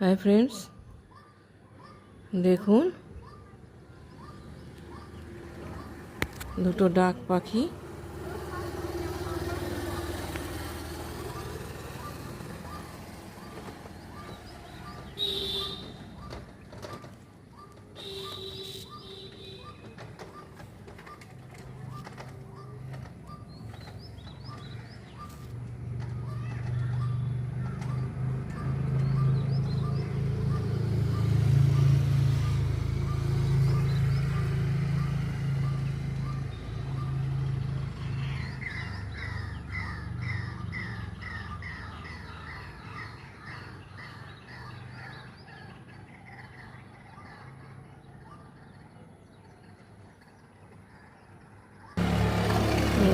Hi friends দেখুন। দুটো ডাক পাখি।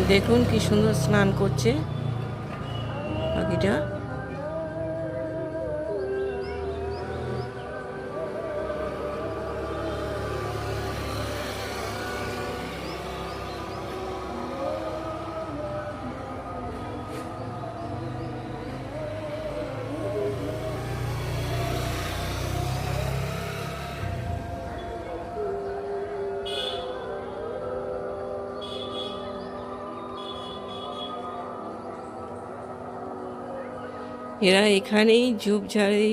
দেখুন কি সুন্দর স্নান করছে পাখিটা এরা এখানেই ঝুপঝাড়ি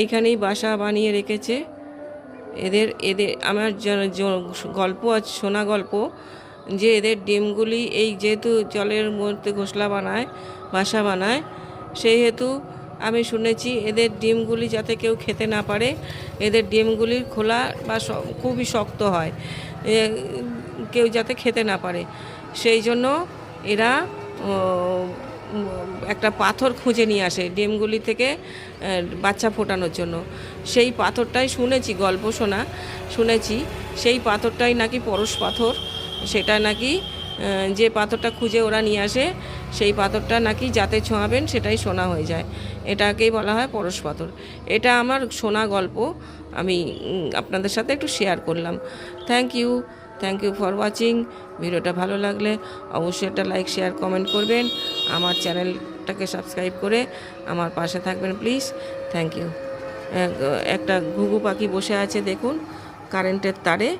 এইখানেই বাসা বানিয়ে রেখেছে। এদের এদের, আমার গল্প আছে শোনা গল্প, যে এদের ডিমগুলি এই যেহেতু জলের মধ্যে ঘোষলা বানায়, বাসা বানায়, সেই হেতু আমি শুনেছি এদের ডিমগুলি যাতে কেউ খেতে না পারে, এদের ডিমগুলির খোলা বা খুবই শক্ত হয় কেউ যাতে খেতে না পারে। সেই জন্য এরা একটা পাথর খুঁজে নিয়ে আসে ডিমগুলি থেকে বাচ্চা ফোটানোর জন্য। সেই পাথরটাই শুনেছি, গল্প শোনা, শুনেছি। সেই পাথরটাই নাকি পরশ পাথর, সেটা নাকি যে পাথরটা খুঁজে ওরা নিয়ে আসে, সেই পাথরটা নাকি যাতে ছোঁয়াবেন সেটাই শোনা হয়ে যায়। এটাকেই বলা হয় পরশ পাথর। এটা আমার শোনা গল্প, আমি আপনাদের সাথে একটু শেয়ার করলাম। Thank you thank you for watching ভিডিওটা ভালো লাগলে অবশ্যই একটা লাইক শেয়ার কমেন্ট করবেন। আমার চ্যানেলটাকে সাবস্ক্রাইব করে আমার পাশে থাকবেন প্লিজ থ্যাংক ইউ একটা ঘুঘু পাখি বসে আছে, দেখুন কারেন্টের তারে।